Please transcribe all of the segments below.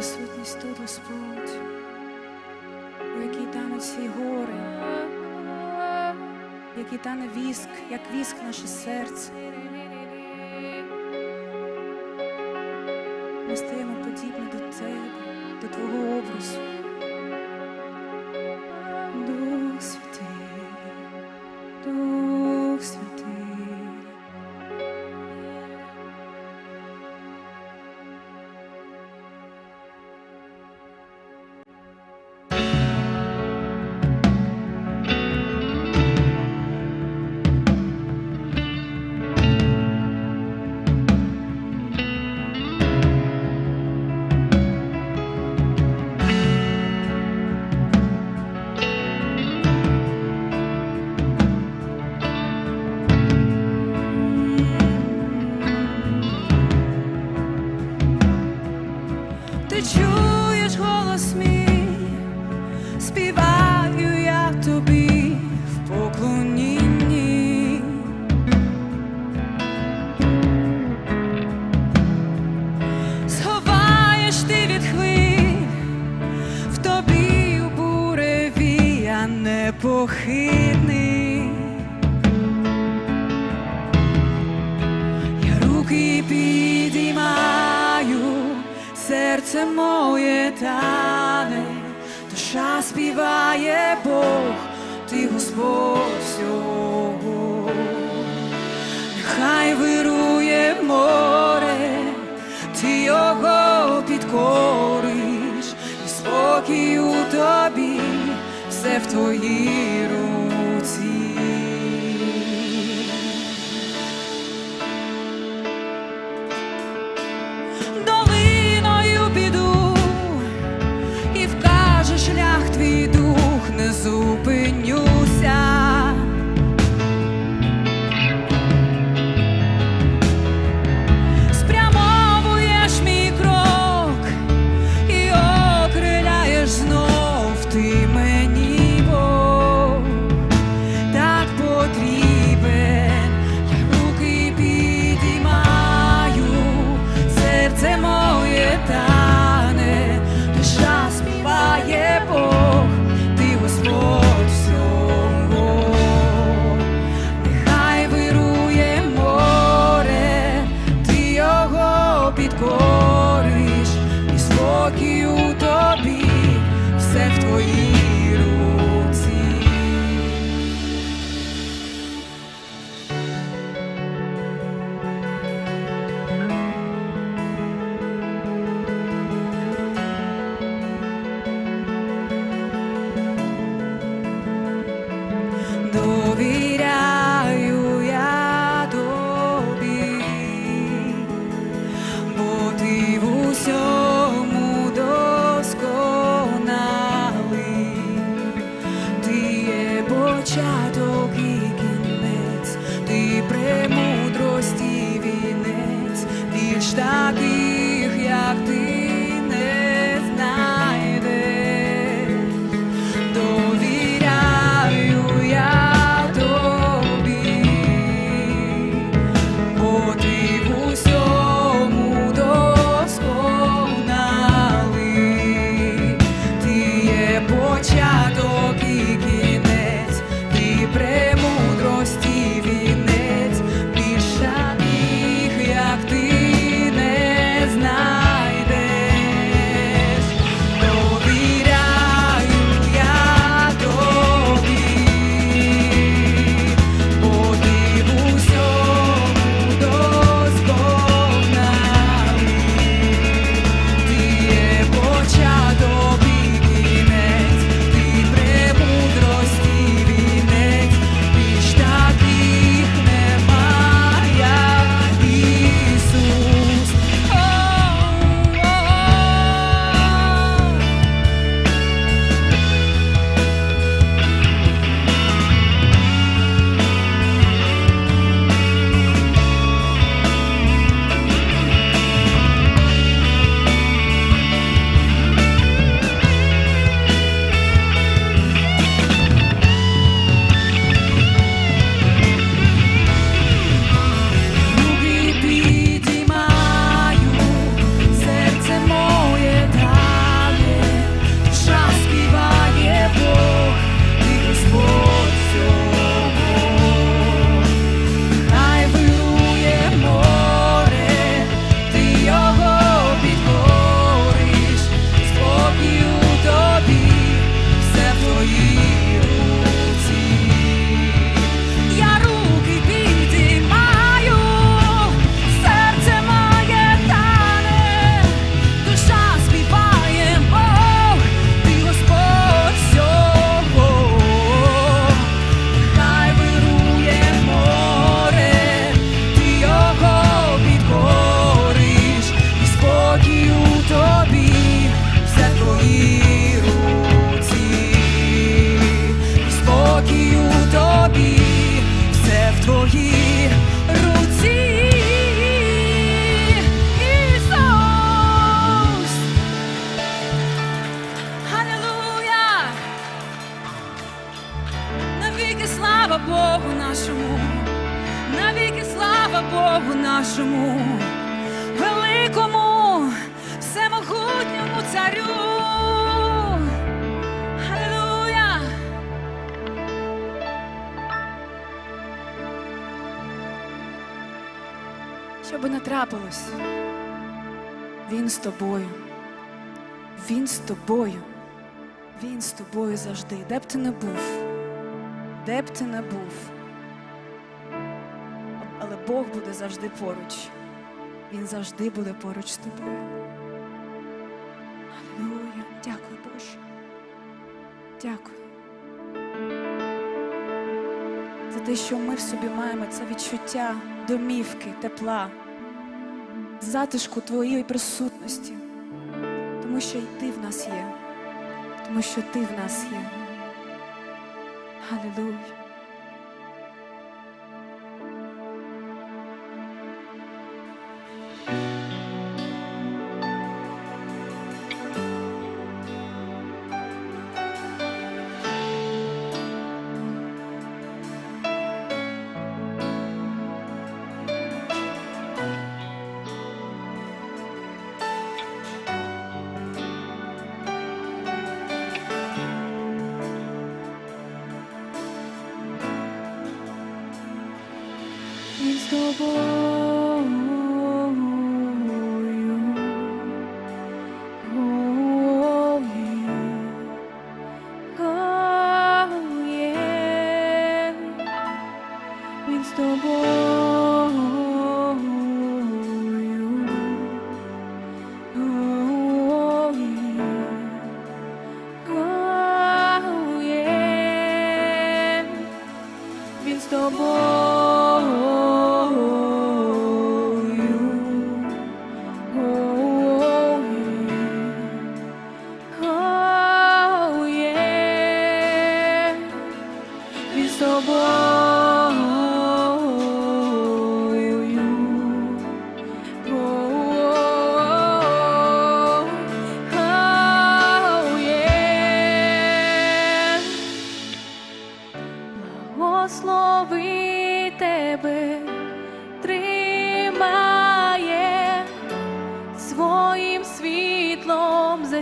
присутність тут, Господь, у якій тане всі гори, який тане віск, як віск наше серце. непохитний, я руки підіймаю, серце моє тане, душа співає Бог, ти Господь всього, нехай вирує море, ти його підкориш і спокій у тобі все в твої руки. Таких, як ти твоїй руці. Ісус. Алілуя! Навіки слава Богу нашому, навіки слава Богу нашому, великому, всемогутньому царю. Би не трапилось, він з тобою. Він з тобою. Він з тобою завжди, де б ти не був, де б ти не був. Але Бог буде завжди поруч. Він завжди буде поруч з тобою. Алілуя. Дякую, Боже. Дякую. За те, що ми в собі маємо це відчуття домівки, тепла, затишку твоєї присутності. Тому що й ти в нас є. Тому що ти в нас є. Алілуя.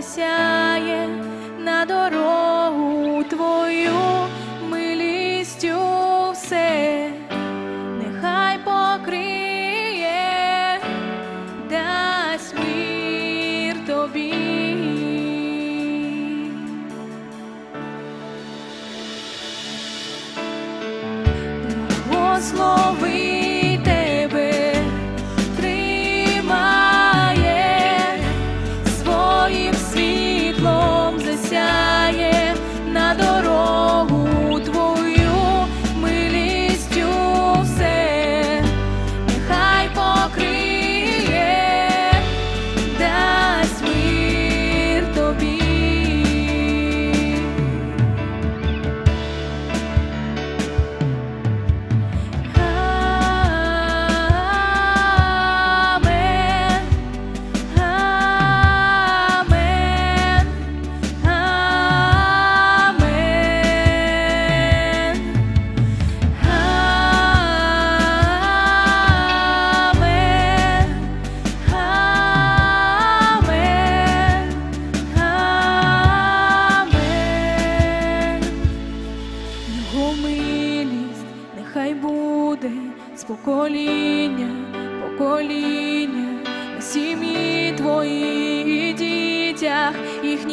сяє на дорогу.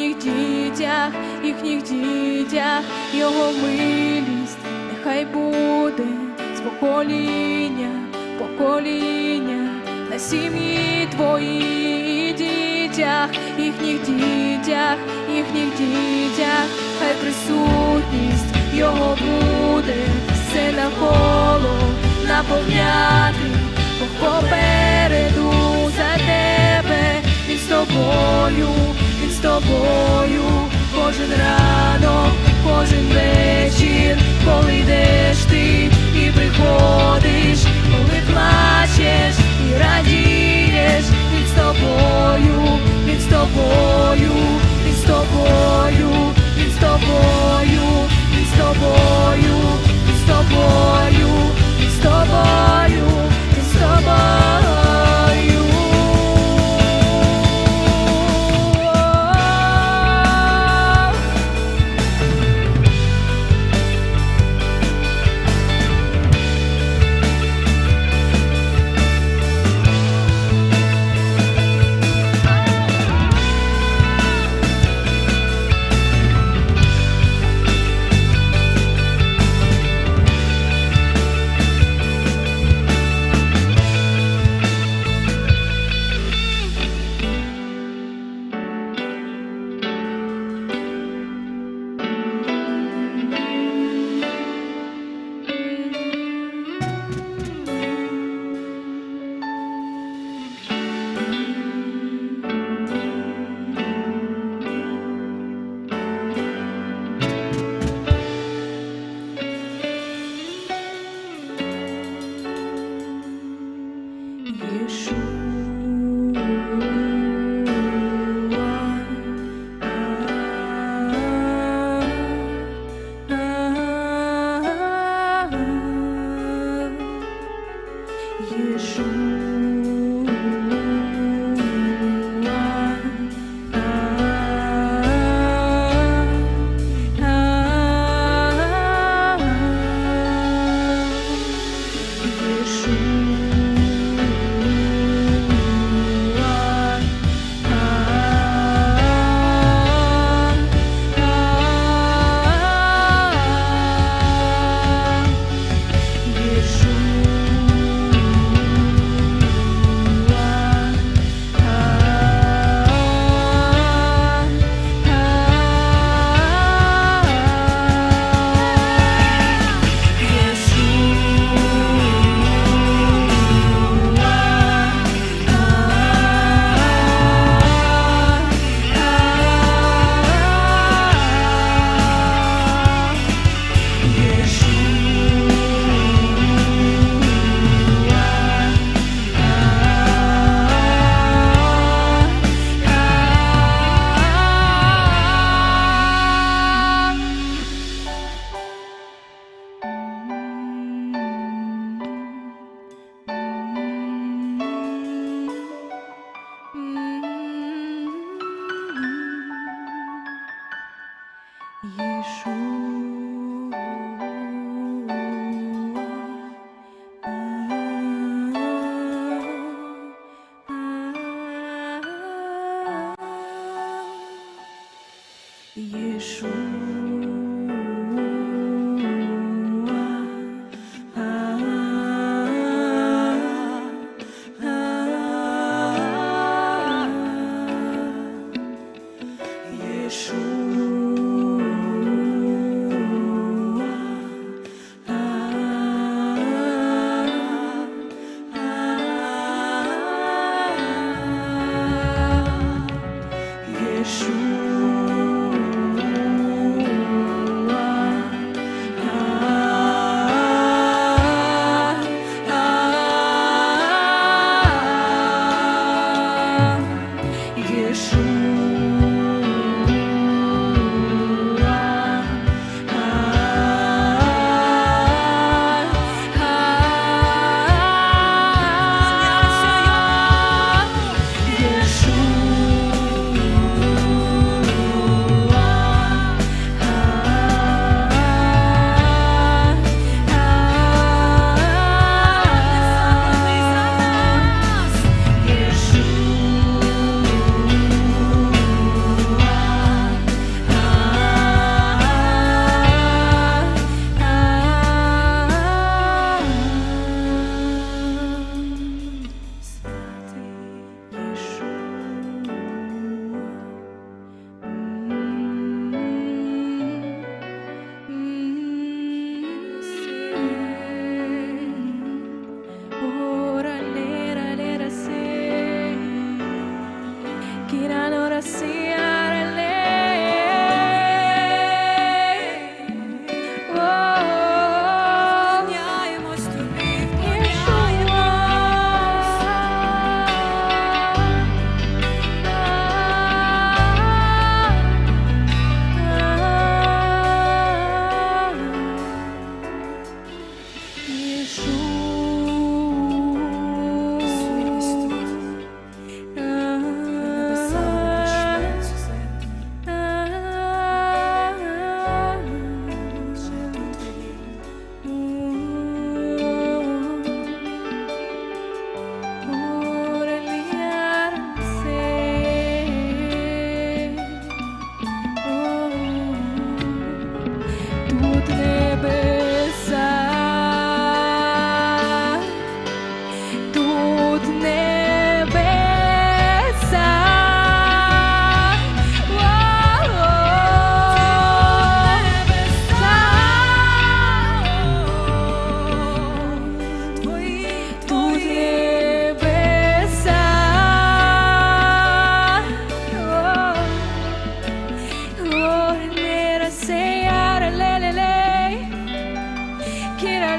Їхніх дітях, їхніх дітях, його милість нехай буде з покоління, покоління на сім'ї твої дітях, їхніх дітях, їхніх дітях, хай присутність його буде все навколо наповняти, Бог попереду за тебе, він з тобою, з тобою, кожен ранок, кожен вечір, коли йдеш ти і приходиш, коли плачеш і радієш, від з тобою, він з тобою,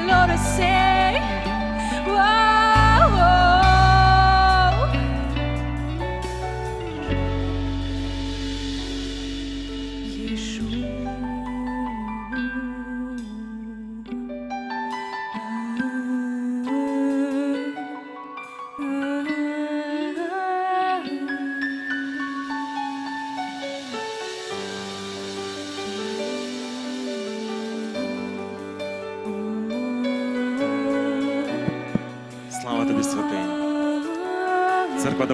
lo to say.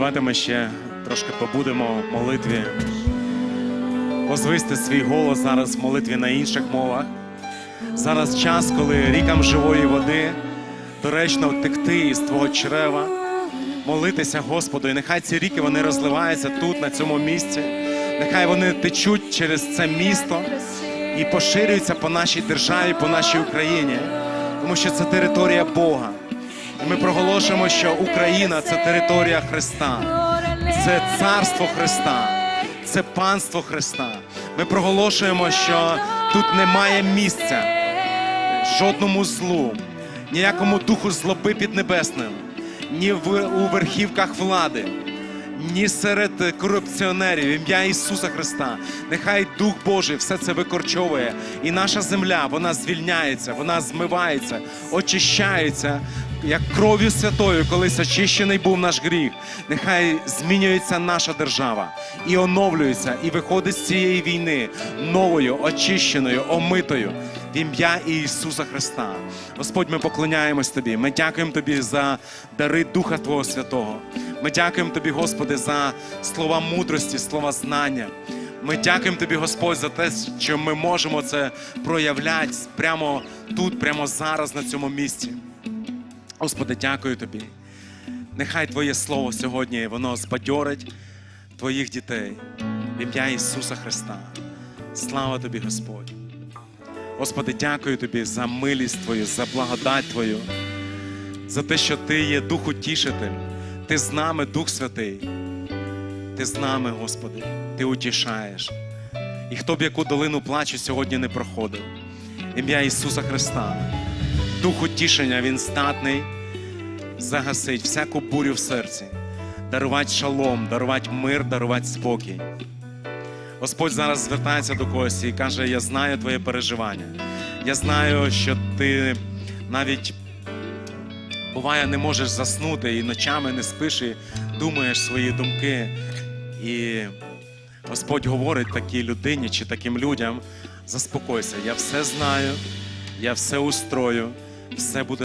Давайте ми ще трошки побудемо в молитві. Позвисти свій голос зараз в молитві на інших мовах. Зараз час, коли рікам живої води доречно текти із твого чрева, молитися Господу. І нехай ці ріки вони розливаються тут, на цьому місці. Нехай вони течуть через це місто і поширюються по нашій державі, по нашій Україні, тому що це територія Бога. І ми проголошуємо, що Україна це територія Христа, це царство Христа, це панство Христа. Ми проголошуємо, що тут немає місця жодному злу, ніякому духу злоби під небесним, ні в, у верхівках влади, ні серед корупціонерів, ім'я Ісуса Христа. Нехай Дух Божий все це викорчовує. І наша земля, вона звільняється, вона змивається, очищається. Як кров'ю святою, колись очищений був наш гріх, нехай змінюється наша держава і оновлюється, і виходить з цієї війни новою, очищеною, омитою в ім'я Ісуса Христа. Господь, ми поклоняємось Тобі. Ми дякуємо Тобі за дари Духа Твого Святого. Ми дякуємо Тобі, Господи, за слова мудрості, слова знання. Ми дякуємо Тобі, Господь, за те, що ми можемо це проявляти прямо тут, прямо зараз, на цьому місці. Господи, дякую Тобі. Нехай Твоє Слово сьогодні воно збадьорить Твоїх дітей в ім'я Ісуса Христа. Слава Тобі, Господь. Господи, дякую Тобі за милість Твою, за благодать Твою, за те, що Ти є Дух Утішитель, Ти з нами, Дух Святий. Ти з нами, Господи, Ти утішаєш. І хто б яку долину плачу сьогодні не проходив. Ім'я Ісуса Христа. Дух утішення, Він здатний загасить всяку бурю в серці, дарувати шалом, дарувати мир, дарувати спокій. Господь зараз звертається до когось і каже: Я знаю твоє переживання. Я знаю, що ти навіть буває не можеш заснути і ночами не спиш і думаєш свої думки. І Господь говорить такій людині чи таким людям: заспокойся, я все знаю, я все устрою, все буде.